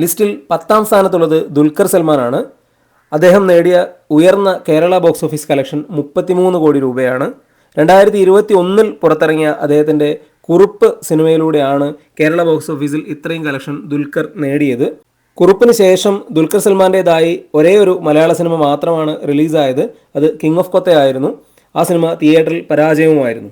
ലിസ്റ്റിൽ പത്താം സ്ഥാനത്തുള്ളത് ദുൽഖർ സൽമാനാണ്. അദ്ദേഹം നേടിയ ഉയർന്ന കേരള ബോക്സ് ഓഫീസ് കളക്ഷൻ മുപ്പത്തിമൂന്ന് കോടി രൂപയാണ്. രണ്ടായിരത്തി ഇരുപത്തി ഒന്നിൽ പുറത്തിറങ്ങിയ അദ്ദേഹത്തിന്റെ കുറുപ്പ് സിനിമയിലൂടെയാണ് കേരള ബോക്സ് ഓഫീസിൽ ഇത്രയും കളക്ഷൻ ദുൽഖർ നേടിയത്. കുറുപ്പിന് ശേഷം ദുൽഖർ സൽമാന്റേതായി ഒരേ ഒരു മലയാള സിനിമ മാത്രമാണ് റിലീസായത്. അത് കിങ് ഓഫ് കൊത്ത ആയിരുന്നു. ആ സിനിമ തിയേറ്ററിൽ പരാജയവുമായിരുന്നു.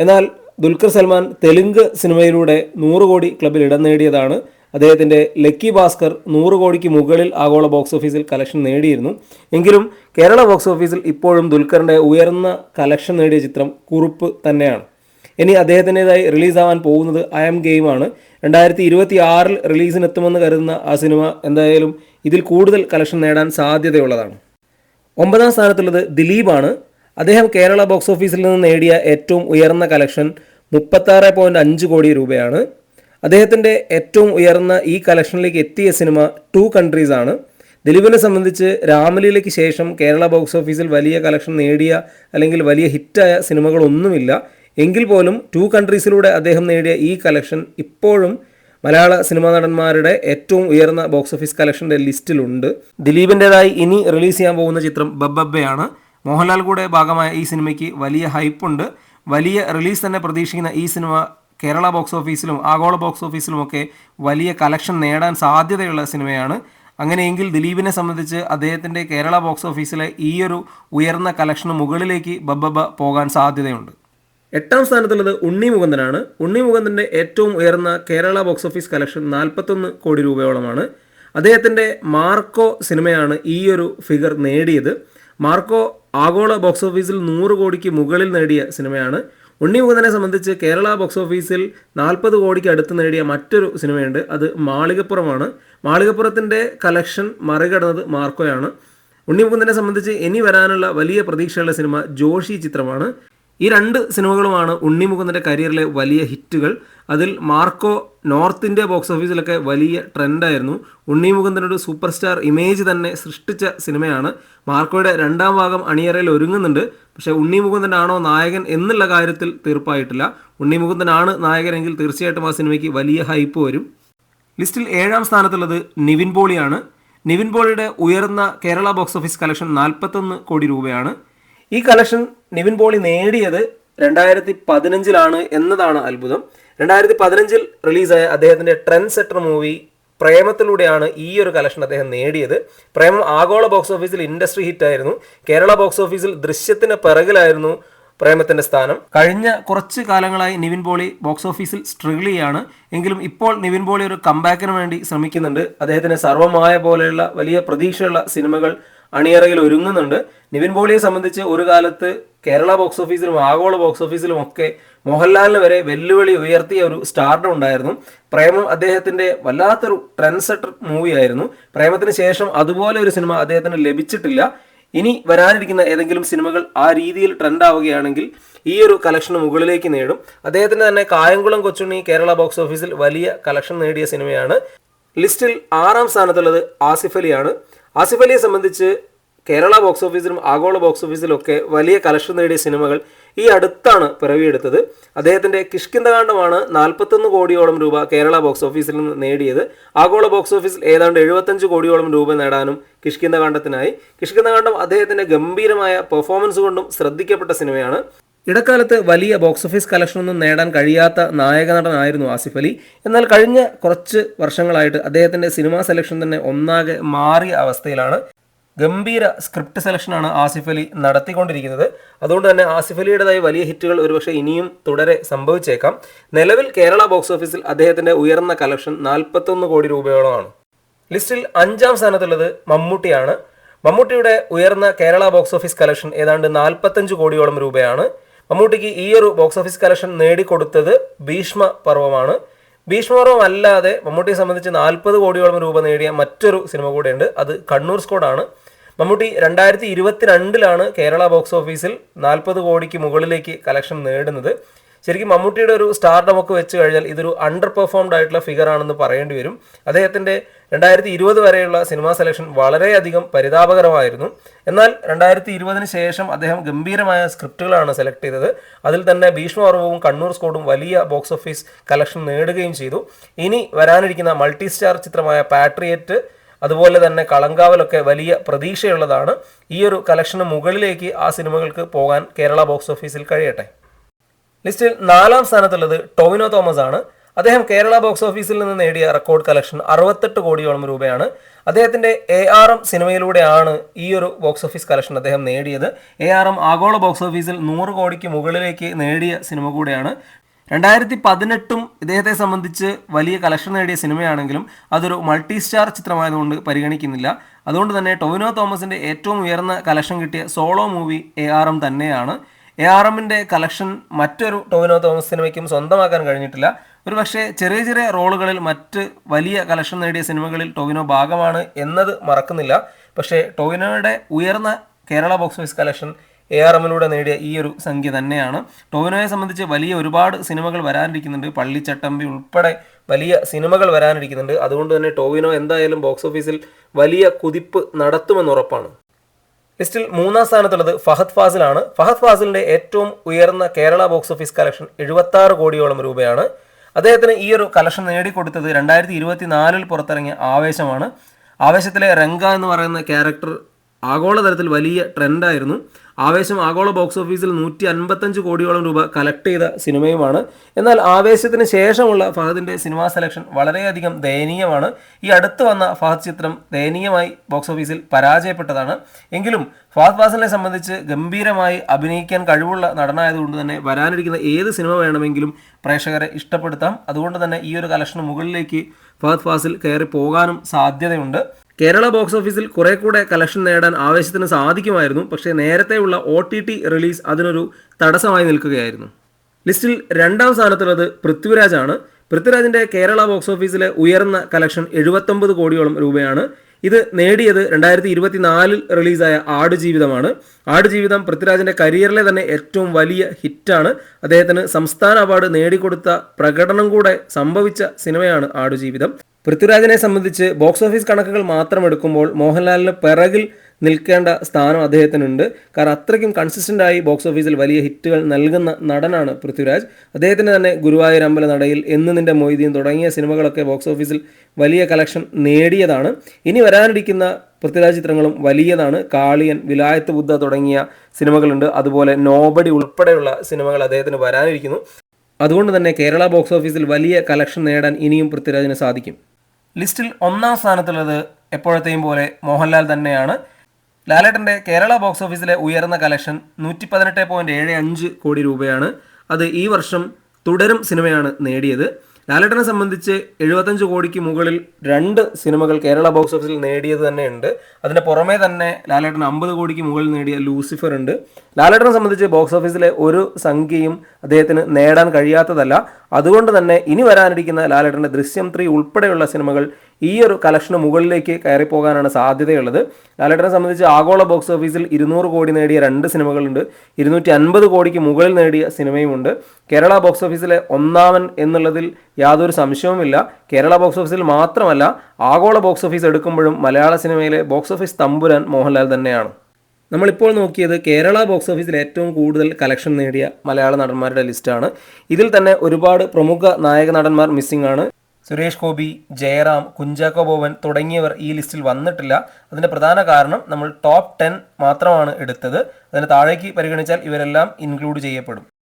എന്നാൽ ദുൽഖർ സൽമാൻ തെലുങ്ക് സിനിമയിലൂടെ നൂറ് കോടി ക്ലബിൽ ഇടം നേടിയതാണ്. അദ്ദേഹത്തിന്റെ ലക്കി ഭാസ്കർ നൂറ് കോടിക്ക് മുകളിൽ ആഗോള ബോക്സ് ഓഫീസിൽ കളക്ഷൻ നേടിയിരുന്നു. എങ്കിലും കേരള ബോക്സ് ഓഫീസിൽ ഇപ്പോഴും ദുൽഖറിന്റെ ഉയർന്ന കളക്ഷൻ നേടിയ ചിത്രം കുറുപ്പ് തന്നെയാണ്. ഇനി അദ്ദേഹത്തിന്റെതായി റിലീസാവാൻ പോകുന്നത് ഐ എം ഗെയിമാണ് രണ്ടായിരത്തി ഇരുപത്തി ആറിൽ റിലീസിനെത്തുമെന്ന് കരുതുന്ന ആ സിനിമ എന്തായാലും ഇതിൽ കൂടുതൽ കളക്ഷൻ നേടാൻ സാധ്യതയുള്ളതാണ്. ഒമ്പതാം സ്ഥാനത്തുള്ളത് ദിലീപാണ് അദ്ദേഹം കേരള ബോക്സ് ഓഫീസിൽ നിന്ന് നേടിയ ഏറ്റവും ഉയർന്ന കളക്ഷൻ മുപ്പത്താറ് പോയിന്റ് അഞ്ച് കോടി രൂപയാണ്. അദ്ദേഹത്തിന്റെ ഏറ്റവും ഉയർന്ന ഈ കളക്ഷനിലേക്ക് എത്തിയ സിനിമ ടു കൺട്രീസ് ആണ്. ദിലീപിനെ സംബന്ധിച്ച് രാമലീലയ്ക്ക് ശേഷം കേരള ബോക്സ് ഓഫീസിൽ വലിയ കളക്ഷൻ നേടിയ അല്ലെങ്കിൽ വലിയ ഹിറ്റായ സിനിമകളൊന്നുമില്ല. എങ്കിൽ പോലും ടു കൺട്രീസിലൂടെ അദ്ദേഹം നേടിയ ഈ കളക്ഷൻ ഇപ്പോഴും മലയാള സിനിമാ നടന്മാരുടെ ഏറ്റവും ഉയർന്ന ബോക്സ് ഓഫീസ് കളക്ഷന്റെ ലിസ്റ്റിലുണ്ട്. ദിലീപിന്റെതായി ഇനി റിലീസ് ചെയ്യാൻ പോകുന്ന ചിത്രം ബബ്ബബ്ബയാണ്. മോഹൻലാൽ കൂടെ ഭാഗമായ ഈ സിനിമയ്ക്ക് വലിയ ഹൈപ്പുണ്ട് വലിയ റിലീസ് തന്നെ പ്രതീക്ഷിക്കുന്ന ഈ സിനിമ കേരള ബോക്സ് ഓഫീസിലും ആഗോള ബോക്സ് ഓഫീസിലുമൊക്കെ വലിയ കളക്ഷൻ നേടാൻ സാധ്യതയുള്ള സിനിമയാണ്. അങ്ങനെയെങ്കിൽ ദിലീപിനെ സംബന്ധിച്ച് അദ്ദേഹത്തിന്റെ കേരള ബോക്സ് ഓഫീസിലെ ഈയൊരു ഉയർന്ന കളക്ഷന് മുകളിലേക്ക് ബബ്ബബ പോകാൻ സാധ്യതയുണ്ട്. എട്ടാം സ്ഥാനത്തുള്ളത് ഉണ്ണി മുകുന്ദനാണ്. ഉണ്ണി മുകുന്ദന്റെ ഏറ്റവും ഉയർന്ന കേരള ബോക്സ് ഓഫീസ് കളക്ഷൻ നാൽപ്പത്തൊന്ന് കോടി രൂപയോളമാണ്. അദ്ദേഹത്തിന്റെ മാർക്കോ സിനിമയാണ് ഈയൊരു ഫിഗർ നേടിയത്. മാർക്കോ ആഗോള ബോക്സ് ഓഫീസിൽ നൂറ് കോടിക്ക് മുകളിൽ നേടിയ സിനിമയാണ്. ഉണ്ണി മുകുന്ദനെ സംബന്ധിച്ച് കേരള ബോക്സ് ഓഫീസിൽ നാൽപ്പത് കോടിക്ക് അടുത്ത് നേടിയ മറ്റൊരു സിനിമയുണ്ട്. അത് മാളികപ്പുറമാണ്. മാളികപ്പുറത്തിന്റെ കളക്ഷൻ മറികടന്നത് മാർക്കോയാണ്. ഉണ്ണി മുകുന്ദനെ സംബന്ധിച്ച് ഇനി വരാനുള്ള വലിയ പ്രതീക്ഷയുള്ള സിനിമ ജോഷി ചിത്രമാണ്. ഈ രണ്ട് സിനിമകളുമാണ് ഉണ്ണി മുകുന്ദന്റെ കരിയറിലെ വലിയ ഹിറ്റുകൾ. അതിൽ മാർക്കോ നോർത്ത് ഇന്ത്യ ബോക്സ് ഓഫീസിലൊക്കെ വലിയ ട്രെൻഡായിരുന്നു. ഉണ്ണി മുകുന്ദനൊരു സൂപ്പർ സ്റ്റാർ ഇമേജ് തന്നെ സൃഷ്ടിച്ച സിനിമയാണ്. മാർക്കോയുടെ രണ്ടാം ഭാഗം അണിയറയിൽ ഒരുങ്ങുന്നുണ്ട്. പക്ഷേ ഉണ്ണി മുകുന്ദനാണോ നായകൻ എന്നുള്ള കാര്യത്തിൽ തീർപ്പായിട്ടില്ല. ഉണ്ണി മുകുന്ദനാണ് നായകനെങ്കിൽ തീർച്ചയായിട്ടും ആ സിനിമയ്ക്ക് വലിയ ഹൈപ്പ് വരും. ലിസ്റ്റിൽ ഏഴാം സ്ഥാനത്തുള്ളത് നിവിൻ പോളിയാണ്. നിവിൻ പോളിയുടെ ഉയർന്ന കേരള ബോക്സ് ഓഫീസ് കളക്ഷൻ നാൽപ്പത്തൊന്ന് കോടി രൂപയാണ്. ഈ കളക്ഷൻ നിവിൻ പോളി നേടിയത് രണ്ടായിരത്തി പതിനഞ്ചിലാണ് എന്നതാണ് അത്ഭുതം. രണ്ടായിരത്തി പതിനഞ്ചിൽ റിലീസായ അദ്ദേഹത്തിന്റെ ട്രെൻഡ് സെറ്റർ മൂവി പ്രേമത്തിലൂടെയാണ് ഈ ഒരു കളക്ഷൻ അദ്ദേഹം നേടിയത്. പ്രേമം ആഗോള ബോക്സ് ഓഫീസിൽ ഇൻഡസ്ട്രി ഹിറ്റ് ആയിരുന്നു. കേരള ബോക്സ് ഓഫീസിൽ ദൃശ്യത്തിന് പിറകിലായിരുന്നു പ്രേമത്തിന്റെ സ്ഥാനം. കഴിഞ്ഞ കുറച്ച് കാലങ്ങളായി നിവിൻ പോളി ബോക്സ് ഓഫീസിൽ സ്ട്രഗിൾ ചെയ്യാണ്. എങ്കിലും ഇപ്പോൾ നിവിൻ പോളി ഒരു കംബാക്കിന് വേണ്ടി ശ്രമിക്കുന്നുണ്ട്. അദ്ദേഹത്തിന് സർവമായ പോലെയുള്ള വലിയ പ്രതീക്ഷയുള്ള സിനിമകൾ അണിയറയിൽ ഒരുങ്ങുന്നുണ്ട്. നിവിൻ പോളിയെ സംബന്ധിച്ച് ഒരു കാലത്ത് കേരള ബോക്സ് ഓഫീസിലും ആഗോള ബോക്സ് ഓഫീസിലും ഒക്കെ മോഹൻലാലിന് വരെ വെല്ലുവിളി ഉയർത്തിയ ഒരു സ്റ്റാർഡം ഉണ്ടായിരുന്നു. പ്രേമം അദ്ദേഹത്തിന്റെ വല്ലാത്തൊരു ട്രെൻഡ് സെറ്റർ മൂവിയായിരുന്നു പ്രേമത്തിന് ശേഷം അതുപോലെ ഒരു സിനിമ അദ്ദേഹത്തിന് ലഭിച്ചിട്ടില്ല. ഇനി വരാനിരിക്കുന്ന ഏതെങ്കിലും സിനിമകൾ ആ രീതിയിൽ ട്രെൻഡ് ആവുകയാണെങ്കിൽ ഈ ഒരു കളക്ഷന് മുകളിലേക്ക് നേടും. അദ്ദേഹത്തിന് തന്നെ കായംകുളം കൊച്ചുണ്ണി കേരള ബോക്സ് ഓഫീസിൽ വലിയ കളക്ഷൻ നേടിയ സിനിമയാണ്. ലിസ്റ്റിൽ ആറാം സ്ഥാനത്തുള്ളത് ആസിഫ് അലിയാണ്. ആസിഫ് അലിയെ സംബന്ധിച്ച് കേരള ബോക്സ് ഓഫീസിലും ആഗോള ബോക്സ് ഓഫീസിലൊക്കെ വലിയ കലക്ഷൻ നേടിയ സിനിമകൾ ഈ അടുത്താണ് പിറവിയെടുത്തത്. അദ്ദേഹത്തിന്റെ കിഷ്കിന്തകാണ്ഡമാണ് നാൽപ്പത്തൊന്ന് കോടിയോളം രൂപ കേരള ബോക്സ് ഓഫീസിൽ നിന്ന് നേടിയത്. ആഗോള ബോക്സ് ഓഫീസിൽ ഏതാണ്ട് എഴുപത്തഞ്ച് കോടിയോളം രൂപ നേടാനും കിഷ്കിന്തകാണ്ഡത്തിനായി കിഷ്കിന്തകാണ്ഡം അദ്ദേഹത്തിന്റെ ഗംഭീരമായ പെർഫോമൻസ് കൊണ്ടും ശ്രദ്ധിക്കപ്പെട്ട സിനിമയാണ്. ഇടക്കാലത്ത് വലിയ ബോക്സ് ഓഫീസ് കളക്ഷനൊന്നും നേടാൻ കഴിയാത്ത നായക നടനായിരുന്നു ആസിഫ് അലി. എന്നാൽ കഴിഞ്ഞ കുറച്ച് വർഷങ്ങളായിട്ട് അദ്ദേഹത്തിന്റെ സിനിമാ സെലക്ഷൻ തന്നെ ഒന്നാകെ മാറിയ അവസ്ഥയിലാണ്. ഗംഭീര സ്ക്രിപ്റ്റ് സെലക്ഷനാണ് ആസിഫ് അലി നടത്തിക്കൊണ്ടിരിക്കുന്നത്. അതുകൊണ്ട് തന്നെ ആസിഫ് അലിയുടേതായ വലിയ ഹിറ്റുകൾ ഒരുപക്ഷെ ഇനിയും തുടരെ സംഭവിച്ചേക്കാം. നിലവിൽ കേരള ബോക്സ് ഓഫീസിൽ അദ്ദേഹത്തിന്റെ ഉയർന്ന കളക്ഷൻ നാൽപ്പത്തൊന്ന് കോടി രൂപയോളമാണ്. ലിസ്റ്റിൽ അഞ്ചാം സ്ഥാനത്തുള്ളത് മമ്മൂട്ടിയാണ്. മമ്മൂട്ടിയുടെ ഉയർന്ന കേരള ബോക്സ് ഓഫീസ് കളക്ഷൻ ഏതാണ്ട് നാൽപ്പത്തഞ്ച് കോടിയോളം രൂപയാണ്. മമ്മൂട്ടിക്ക് ഈ ഒരു ബോക്സ് ഓഫീസ് കളക്ഷൻ നേടിക്കൊടുത്തത് ഭീഷ്മ പർവമാണ് ഭീഷ്മപർവം അല്ലാതെ മമ്മൂട്ടിയെ സംബന്ധിച്ച് നാൽപ്പത് കോടിയോളം രൂപ നേടിയ മറ്റൊരു സിനിമ കൂടെയുണ്ട്. അത് കണ്ണൂർ സ്കോഡാണ് മമ്മൂട്ടി രണ്ടായിരത്തി ഇരുപത്തിരണ്ടിലാണ് കേരള ബോക്സ് ഓഫീസിൽ നാൽപ്പത് കോടിക്ക് മുകളിലേക്ക് കളക്ഷൻ നേടുന്നത്. ശരിക്കും മമ്മൂട്ടിയുടെ ഒരു സ്റ്റാർ നമുക്ക് വെച്ച് കഴിഞ്ഞാൽ ഇതൊരു അണ്ടർ പെർഫോംഡ് ആയിട്ടുള്ള ഫിഗർ ആണെന്ന് പറയേണ്ടി വരും. അദ്ദേഹത്തിന്റെ രണ്ടായിരത്തി ഇരുപത് വരെയുള്ള സിനിമാ സെലക്ഷൻ വളരെയധികം പരിതാപകരമായിരുന്നു. എന്നാൽ രണ്ടായിരത്തി ഇരുപതിന് ശേഷം അദ്ദേഹം ഗംഭീരമായ സ്ക്രിപ്റ്റുകളാണ് സെലക്ട് ചെയ്തത്. അതിൽ തന്നെ ഭീഷ്മപർവവും കണ്ണൂർ സ്കോഡും വലിയ ബോക്സ് ഓഫീസ് കളക്ഷൻ നേടുകയും ചെയ്തു. ഇനി വരാനിരിക്കുന്ന മൾട്ടി സ്റ്റാർ ചിത്രമായ പാട്രിയറ്റ് അതുപോലെ തന്നെ കളങ്കാവലൊക്കെ വലിയ പ്രതീക്ഷയുള്ളതാണ്. ഈ ഒരു കളക്ഷന് മുകളിലേക്ക് ആ സിനിമകൾക്ക് പോകാൻ കേരള ബോക്സ് ഓഫീസിൽ കഴിയട്ടെ. ലിസ്റ്റിൽ നാലാം സ്ഥാനത്തുള്ളത് ടോവിനോ തോമസ് ആണ് അദ്ദേഹം കേരള ബോക്സ് ഓഫീസിൽ നിന്ന് നേടിയ റെക്കോർഡ് കളക്ഷൻ അറുപത്തെട്ട് കോടിയോളം രൂപയാണ്. അദ്ദേഹത്തിന്റെ എ ആർ എം സിനിമയിലൂടെയാണ് ഈ ഒരു ബോക്സ് ഓഫീസ് കളക്ഷൻ അദ്ദേഹം നേടിയത്. എ ആർ എം ആഗോള ബോക്സ് ഓഫീസിൽ നൂറ് കോടിക്ക് മുകളിലേക്ക് നേടിയ സിനിമ കൂടെയാണ്. രണ്ടായിരത്തി പതിനെട്ടും ഇദ്ദേഹത്തെ സംബന്ധിച്ച് വലിയ കളക്ഷൻ നേടിയ സിനിമയാണെങ്കിലും അതൊരു മൾട്ടി സ്റ്റാർ ചിത്രമായതുകൊണ്ട് പരിഗണിക്കുന്നില്ല. അതുകൊണ്ട് തന്നെ ടൊവിനോ തോമസിന്റെ ഏറ്റവും ഉയർന്ന കളക്ഷൻ കിട്ടിയ solo movie A R M തന്നെയാണ്. എ ആർ എമ്മിന്റെ കളക്ഷൻ മറ്റൊരു ടോവിനോ തോമസ് സിനിമയ്ക്കും സ്വന്തമാക്കാൻ കഴിഞ്ഞിട്ടില്ല. ഒരു പക്ഷേ ചെറിയ ചെറിയ റോളുകളിൽ മറ്റ് വലിയ കളക്ഷൻ നേടിയ സിനിമകളിൽ ടോവിനോ ഭാഗമാണ് എന്നത് മറക്കുന്നില്ല. പക്ഷേ ടോവിനോയുടെ ഉയർന്ന Kerala box office collection A R എമ്മിലൂടെ നേടിയ ഈ ഒരു സംഖ്യ തന്നെയാണ്. ടോവിനോയെ സംബന്ധിച്ച് വലിയ ഒരുപാട് സിനിമകൾ വരാനിരിക്കുന്നുണ്ട്. പള്ളിച്ചട്ടമ്പി ഉൾപ്പെടെ വലിയ സിനിമകൾ വരാനിരിക്കുന്നുണ്ട്. അതുകൊണ്ട് തന്നെ ടോവിനോ എന്തായാലും ബോക്സ് ഓഫീസിൽ വലിയ കുതിപ്പ് നടത്തുമെന്ന് ഉറപ്പാണ്. ലിസ്റ്റിൽ മൂന്നാം സ്ഥാനത്തുള്ളത് ഫഹദ് ഫാസിലാണ്. ഫഹദ് ഫാസിലിന്റെ ഏറ്റവും ഉയർന്ന കേരള ബോക്സ് ഓഫീസ് കളക്ഷൻ എഴുപത്തി കോടിയോളം രൂപയാണ്. അദ്ദേഹത്തിന് ഈ ഒരു കളക്ഷൻ നേടിക്കൊടുത്തത് രണ്ടായിരത്തി ഇരുപത്തി നാലിൽ പുറത്തിറങ്ങിയ ആവേശമാണ്. ആവേശത്തിലെ രംഗ എന്ന് പറയുന്ന ക്യാരക്ടർ ആഗോളതലത്തിൽ വലിയ ട്രെൻഡായിരുന്നു. ആവേശം ആഗോള ബോക്സ് ഓഫീസിൽ നൂറ്റി അൻപത്തഞ്ച് കോടിയോളം രൂപ കളക്ട് ചെയ്ത സിനിമയുമാണ്. എന്നാൽ ആവേശത്തിന് ശേഷമുള്ള ഫഹദിന്റെ സിനിമാ സെലക്ഷൻ വളരെയധികം ദയനീയമാണ്. ഈ അടുത്ത് വന്ന ഫഹദ് ചിത്രം ദയനീയമായി ബോക്സ് ഓഫീസിൽ പരാജയപ്പെട്ടതാണ്. എങ്കിലും ഫഹദ് ഫാസിലിനെ സംബന്ധിച്ച് ഗംഭീരമായി അഭിനയിക്കാൻ കഴിവുള്ള നടനായതുകൊണ്ട് തന്നെ വരാനിരിക്കുന്ന ഏത് സിനിമ വേണമെങ്കിലും പ്രേക്ഷകരെ ഇഷ്ടപ്പെടുത്താം. അതുകൊണ്ട് തന്നെ ഈ ഒരു കളക്ഷന് മുകളിലേക്ക് ഫഹദ് ഫാസിൽ കയറി പോകാനും സാധ്യതയുണ്ട്. കേരള ബോക്സ് ഓഫീസിൽ കുറെ കൂടെ കളക്ഷൻ നേടാൻ ആവേശത്തിന് സാധിക്കുമായിരുന്നു. പക്ഷേ നേരത്തെയുള്ള ഒ ടി ടി റിലീസ് അതിനൊരു തടസ്സമായി നിൽക്കുകയായിരുന്നു. ലിസ്റ്റിൽ രണ്ടാം സ്ഥാനത്തുള്ളത് പൃഥ്വിരാജാണ്. പൃഥ്വിരാജിന്റെ കേരള ബോക്സ് ഓഫീസിലെ ഉയർന്ന കളക്ഷൻ എഴുപത്തൊമ്പത് കോടിയോളം രൂപയാണ്. ഇത് നേടിയത് രണ്ടായിരത്തി ഇരുപത്തിനാലിൽ റിലീസായ ആടുജീവിതമാണ് ആടുജീവിതം പൃഥ്വിരാജിന്റെ കരിയറിലെ തന്നെ ഏറ്റവും വലിയ ഹിറ്റാണ്. അദ്ദേഹത്തിന് സംസ്ഥാന അവാർഡ് നേടിക്കൊടുത്ത പ്രകടനം കൂടെ സംഭവിച്ച സിനിമയാണ് ആടുജീവിതം പൃഥ്വിരാജിനെ സംബന്ധിച്ച് ബോക്സ് ഓഫീസ് കണക്കുകൾ മാത്രം എടുക്കുമ്പോൾ മോഹൻലാലിന് പിറകിൽ നിൽക്കേണ്ട സ്ഥാനം അദ്ദേഹത്തിനുണ്ട്. കാരണം അത്രയ്ക്കും കൺസിസ്റ്റന്റ് ആയി ബോക്സ് ഓഫീസിൽ വലിയ ഹിറ്റുകൾ നൽകുന്ന നടനാണ് പൃഥ്വിരാജ്. അദ്ദേഹത്തിന് തന്നെ ഗുരുവായൂർ അമ്പല നടയിൽ എന്ന് നിന്റെ മൊയ്തീൻ തുടങ്ങിയ സിനിമകളൊക്കെ ബോക്സ് ഓഫീസിൽ വലിയ കളക്ഷൻ നേടിയതാണ്. ഇനി വരാനിരിക്കുന്ന പൃഥ്വിരാജ് ചിത്രങ്ങളും വലിയതാണ്. കാളിയൻ വിലായത്ത് ബുദ്ധ തുടങ്ങിയ സിനിമകളുണ്ട്. അതുപോലെ നോബടി ഉൾപ്പെടെയുള്ള സിനിമകൾ അദ്ദേഹത്തിന് വരാനിരിക്കുന്നു. അതുകൊണ്ട് തന്നെ കേരള ബോക്സ് ഓഫീസിൽ വലിയ കളക്ഷൻ നേടാൻ ഇനിയും പൃഥ്വിരാജിന് സാധിക്കും. ലിസ്റ്റിൽ ഒന്നാം സ്ഥാനത്തുള്ളത് എപ്പോഴത്തെയും പോലെ മോഹൻലാൽ തന്നെയാണ്. ലാലേട്ടന്റെ കേരള ബോക്സ് ഓഫീസിലെ ഉയർന്ന കളക്ഷൻ നൂറ്റി പതിനെട്ട് പോയിന്റ് ഏഴ് അഞ്ച് കോടി രൂപയാണ്. അത് ഈ വർഷം തുടരും സിനിമയാണ് നേടിയത്. ലാലേട്ടനെ സംബന്ധിച്ച് എഴുപത്തഞ്ച് കോടിക്ക് മുകളിൽ രണ്ട് സിനിമകൾ കേരള ബോക്സ് ഓഫീസിൽ നേടിയത് തന്നെ ഉണ്ട് അതിന് പുറമേ തന്നെ ലാലേട്ടൻ അമ്പത് കോടിക്ക് മുകളിൽ നേടിയ ലൂസിഫർ ഉണ്ട്. ലാലേട്ടനെ സംബന്ധിച്ച് ബോക്സ് ഓഫീസിലെ ഒരു സംഖ്യയും അദ്ദേഹത്തിന് നേടാൻ കഴിയാത്തതല്ല. അതുകൊണ്ട് തന്നെ ഇനി വരാനിരിക്കുന്ന ലാലേട്ടന്റെ ദൃശ്യം ത്രീ ഉൾപ്പെടെയുള്ള സിനിമകൾ ഈ ഒരു കളക്ഷന് മുകളിലേക്ക് കയറിപ്പോകാനാണ് സാധ്യതയുള്ളത്. ലാലേട്ടനെ സംബന്ധിച്ച് ആഗോള ബോക്സ് ഓഫീസിൽ ഇരുന്നൂറ് കോടി നേടിയ രണ്ട് സിനിമകളുണ്ട്. ഇരുന്നൂറ്റി അൻപത് കോടിക്ക് മുകളിൽ നേടിയ സിനിമയുമുണ്ട്. കേരള ബോക്സ് ഓഫീസിലെ ഒന്നാമൻ എന്നുള്ളതിൽ യാതൊരു സംശയവുമില്ല. കേരള ബോക്സ് ഓഫീസിൽ മാത്രമല്ല ആഗോള ബോക്സ് ഓഫീസ് എടുക്കുമ്പോഴും മലയാള സിനിമയിലെ ബോക്സ് ഓഫീസ് തമ്പുരാൻ മോഹൻലാൽ തന്നെയാണ്. നമ്മളിപ്പോൾ നോക്കിയത് കേരള ബോക്സ് ഓഫീസിൽ ഏറ്റവും കൂടുതൽ കളക്ഷൻ നേടിയ മലയാള നടന്മാരുടെ ലിസ്റ്റാണ് ഇതിൽ തന്നെ ഒരുപാട് പ്രമുഖ നായക നടന്മാർ മിസ്സിംഗ് ആണ്. സുരേഷ് ഗോപി ജയറാം കുഞ്ചാക്കോ ബോബൻ തുടങ്ങിയവർ ഈ ലിസ്റ്റിൽ വന്നിട്ടില്ല. അതിന്റെ പ്രധാന കാരണം നമ്മൾ ടോപ്പ് ടെൻ മാത്രമാണ് എടുത്തത്. അതിന് താഴേക്ക് പരിഗണിച്ചാൽ ഇവരെല്ലാം ഇൻക്ലൂഡ് ചെയ്യപ്പെടും.